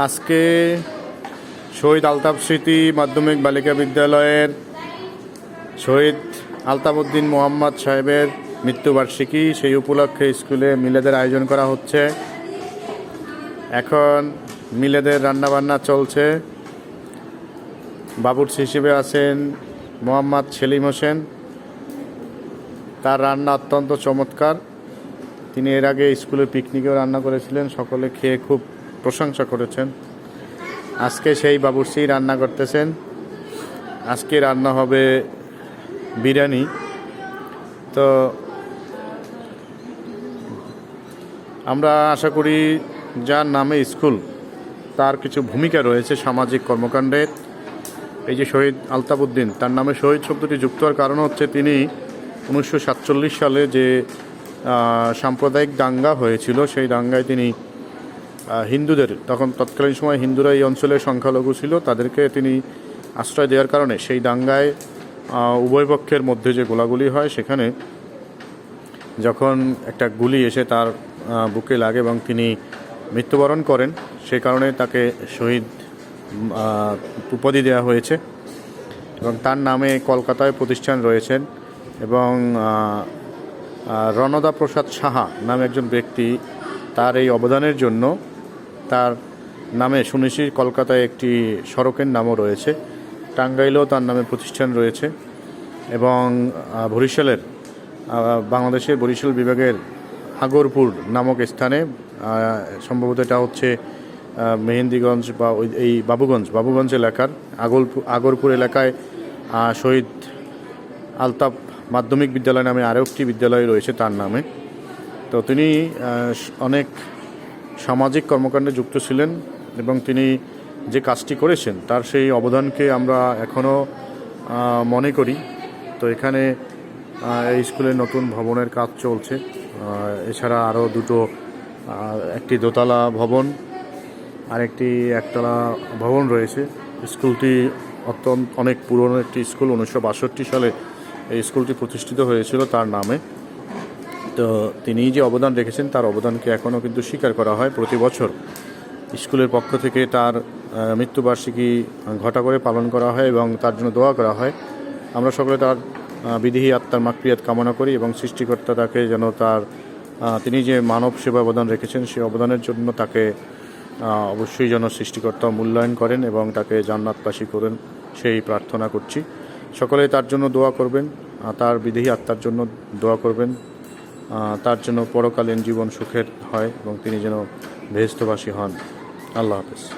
আজকে শহীদ আলতাফ স্মৃতি মাধ্যমিক বালিকা বিদ্যালয়ের শহীদ আলতাফউদ্দিন মোহাম্মদ সাহেবের মৃত্যুবার্ষিকী সেই উপলক্ষে স্কুলে মিলেদের আয়োজন করা হচ্ছে। এখন মিলেদের রান্নাবান্না চলছে। বাবুর্চি হিসেবে আছেন মোহাম্মদ সেলিম হোসেন। তার রান্না অত্যন্ত চমৎকার। তিনি এর আগে স্কুলে পিকনিকেও রান্না করেছিলেন। সকলে খেয়ে খুব প্রশংসা করেছেন। আজকে সেই বাবুর্চি রান্না করতেছেন। আজকে রান্না হবে বিরিয়ানি। তো আমরা আশা করি যার নামে স্কুল, তার কিছু ভূমিকা রয়েছে সামাজিক কর্মকাণ্ডে। এই যে শহীদ আলতাবউদ্দিন তার নামে শহীদ শব্দটি যুক্ত হওয়ার কারণ হচ্ছে তিনি উনিশশো সাতচল্লিশ সালে যে সাম্প্রদায়িক দাঙ্গা হয়েছিল, সেই দাঙ্গায় তিনি হিন্দুদের। তখন তৎকালীন সময় হিন্দুরা এই অঞ্চলের সংখ্যালঘু ছিল, তাদেরকে তিনি আশ্রয় দেওয়ার কারণে সেই দাঙ্গায় উভয় পক্ষের মধ্যে যে গোলাগুলি হয়, সেখানে যখন একটা গুলি এসে তার বুকে লাগে এবং তিনি মৃত্যুবরণ করেন, সে কারণে তাকে শহীদ উপাধি দেওয়া হয়েছে এবং তার নামে কলকাতায় প্রতিষ্ঠান রয়েছেন এবং রণদা প্রসাদ সাহা নামে একজন ব্যক্তি তার এই অবদানের জন্য তার নামে শুনেছি, কলকাতায় একটি সড়কের নামও রয়েছে। টাঙ্গাইলেও তার নামে প্রতিষ্ঠান রয়েছে এবং বরিশালের বাংলাদেশের বরিশাল বিভাগের আগরপুর নামক স্থানে সম্ভবত এটা হচ্ছে মেহেন্দিগঞ্জ বা এই বাবুগঞ্জ বাবুগঞ্জ এলাকার আগরপুর আগরপুর এলাকায় শহীদ আলতাফ মাধ্যমিক বিদ্যালয় নামে আরও একটি বিদ্যালয় রয়েছে তার নামে। তো তিনি অনেক সামাজিক কর্মকাণ্ডে যুক্ত ছিলেন এবং তিনি যে কাজটি করেছেন, তার সেই অবদানকে আমরা এখনও মনে করি। তো এখানে এই স্কুলের নতুন ভবনের কাজ চলছে। এছাড়া আরও দুটো একটি দোতলা ভবন, আরেকটি একতলা ভবন রয়েছে। স্কুলটি অত্যন্ত, অনেক পুরনো একটি স্কুল, উনিশশো বাষট্টি সালে এই স্কুলটি প্রতিষ্ঠিত হয়েছিল তার নামে। তো তিনি যে অবদান রেখেছেন, তার অবদানকে এখনও কিন্তু স্বীকার করা হয় প্রতি বছর। স্কুলের পক্ষ থেকে তার মৃত্যুবার্ষিকী ঘটা করে পালন করা হয় এবং তার জন্য দোয়া করা হয়। আমরা সকলে তার বিদেহী আত্মার মাকড়িয়াত কামনা করি এবং সৃষ্টিকর্তা তাকে যেন তার তিনি যে মানব সেবা অবদান রেখেছেন সেই অবদানের জন্য তাকে অবশ্যই যেন সৃষ্টিকর্তা মূল্যায়ন করেন এবং তাকে জান্নাতবাসী করেন, সেই প্রার্থনা করছি। সকলে তার জন্য দোয়া করবেন তার বিদেহী আত্মার জন্য দোয়া করবেন। তার জন্য পরকালীন জীবন সুখের হয় এবং তিনি যেন বেহস্তবাসী হন। আল্লাহ হাফেজ।